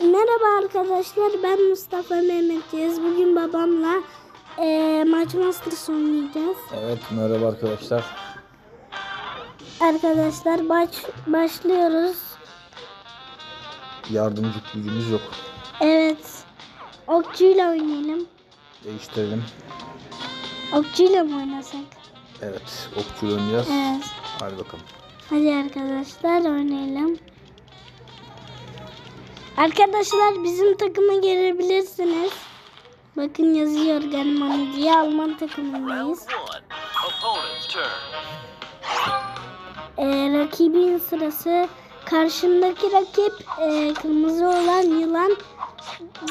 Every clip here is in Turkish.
Merhaba arkadaşlar ben Mustafa Mehmet Yaz. Bugün babamla eee Maç Masters oynayacağız. Evet merhaba arkadaşlar. Arkadaşlar baş, başlıyoruz. Yardımcı gücümüz yok. Evet. Okçuyla oynayalım. Değiştirelim. Okçuyla mı oynasak? Evet okçu oynayacağız. Evet. Hadi bakalım. Hadi arkadaşlar oynayalım. Arkadaşlar bizim takıma gelebilirsiniz. Bakın yazıyor Germany diye Alman takımındayız. Ee, rakibin sırası karşımdaki rakip e, kırmızı olan yılan.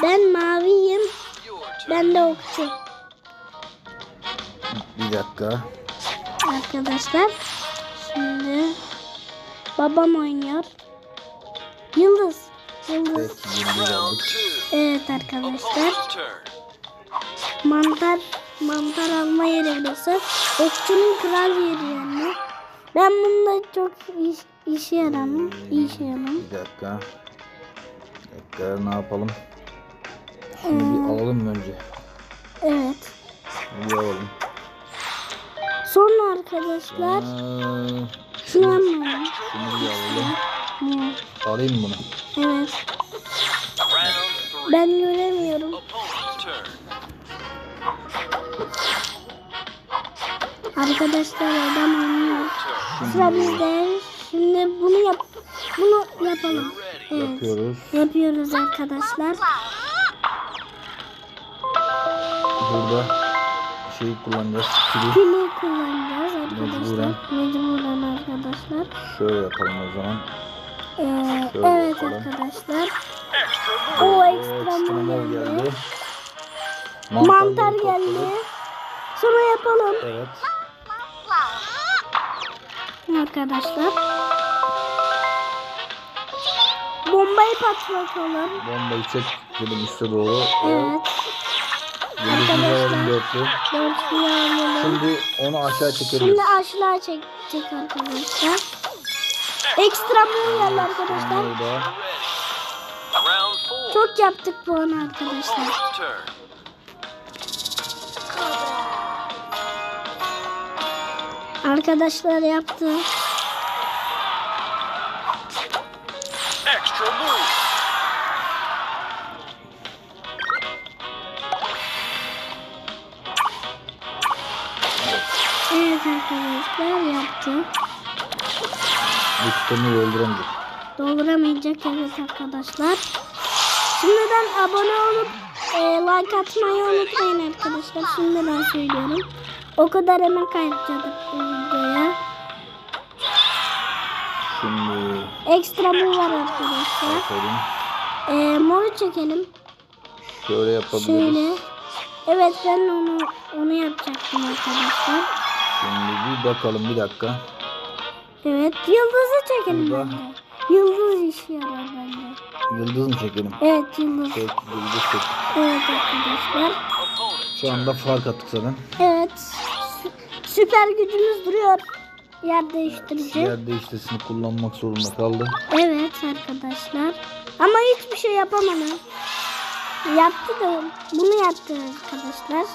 Ben maviyim. Ben de okçu. Bir dakika. Arkadaşlar şimdi babam oynuyor. Yıldız. Evet arkadaşlar. Mantar mantar alma yeri burası. Okçunun kral yeri yani. Ben bunda çok iş, işe yaramam. işe yaramam. Bir dakika. Bir dakika ne yapalım? Şunu bir alalım mı önce? Evet. Şunu bir alalım. Sonra arkadaşlar Aa, şunu şunu bir alalım. Hı, Alayım mı bunu? Evet. Ben göremiyorum. Arkadaşlar adam oynuyor. Sıra bizde. Şimdi bunu yap. Bunu yapalım. Evet. Yapıyoruz. Yapıyoruz arkadaşlar. Burada şeyi kullanacağız. Skill'i. Pili kullanacağız arkadaşlar. Mecburen. Mecburen arkadaşlar. Şöyle yapalım o zaman. Ee, Şöyle evet yapalım. arkadaşlar. O ekstra mol geldi? geldi. Mantar Mantarları geldi. Sonra yapalım Evet. arkadaşlar. Bombayı patlatalım. Bombayı çek dedim üste doğru. Evet. Arkadaşlar. dörtlü. Şimdi onu aşağı çekeriz. Şimdi aşağı çekecek arkadaşlar. Ekstra mı geldi arkadaşlar? Çok yaptık bu an arkadaşlar. Arkadaşlar yaptı. Evet arkadaşlar yaptı. Bu tutamı öldüremeyecek. Dolduramayacak evet arkadaşlar. Şimdiden abone olup e, like atmayı unutmayın arkadaşlar. Şimdiden söylüyorum. O kadar emek harcadık bu videoya. Şimdi Ekstra bu var arkadaşlar. yapalım. E, moru çekelim. Şöyle yapabiliriz. Şöyle. Evet ben onu onu yapacaktım arkadaşlar. Şimdi bir bakalım bir dakika. Evet yıldızı çekelim Burada. bence. Yıldız işi yarar bence. Yıldız mı çekelim? Evet yıldız. Çek, yıldız çek. Evet arkadaşlar. Şu anda fark attık zaten. Evet. Sü- Süper gücümüz duruyor. Yer değiştirici. Yer değiştirisini kullanmak zorunda kaldı. Evet arkadaşlar. Ama hiçbir şey yapamadı. Yaptı da bunu yaptı arkadaşlar.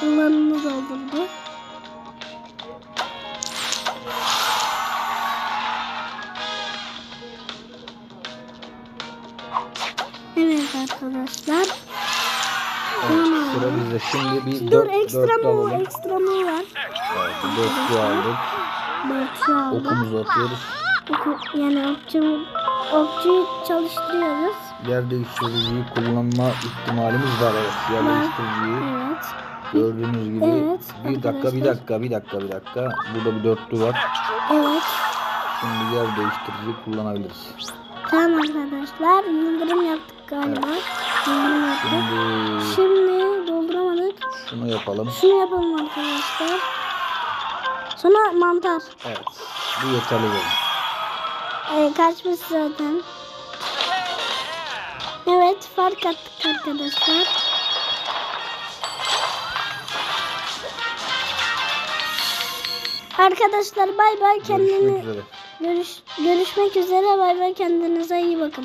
Kullanımı doldurdu. Arkadaşlar. Evet, sıra bizde. Şimdi bir Dur dört, ekstra dörtlü mı alalım. ekstra mı var? Evet, dörtlü aldık. Dörtlü aldık. Okumuzu atıyoruz. Oku- Yani okçu, okçuyu çalıştırıyoruz. Yer değiştiriciyi kullanma ihtimalimiz var evet. Yer değiştiriciyi Evet. gördüğünüz gibi. Evet, bir dakika bir dakika bir dakika bir dakika. Burada bir dörtlü var. Evet. Şimdi yer değiştiriciyi kullanabiliriz. Tamam arkadaşlar. Yıldırım yaptık galiba. Yıldırım yaptık. Şimdi Şimdi dolduramadık. şunu yapalım. Şunu yapalım arkadaşlar. Sonra mantar. Evet. Bu yeterli benim. Ee, kaçmış zaten. Evet fark attık arkadaşlar. Arkadaşlar bay bay Görüşmek kendini üzere. Görüş görüşmek üzere bay bay kendinize iyi bakın.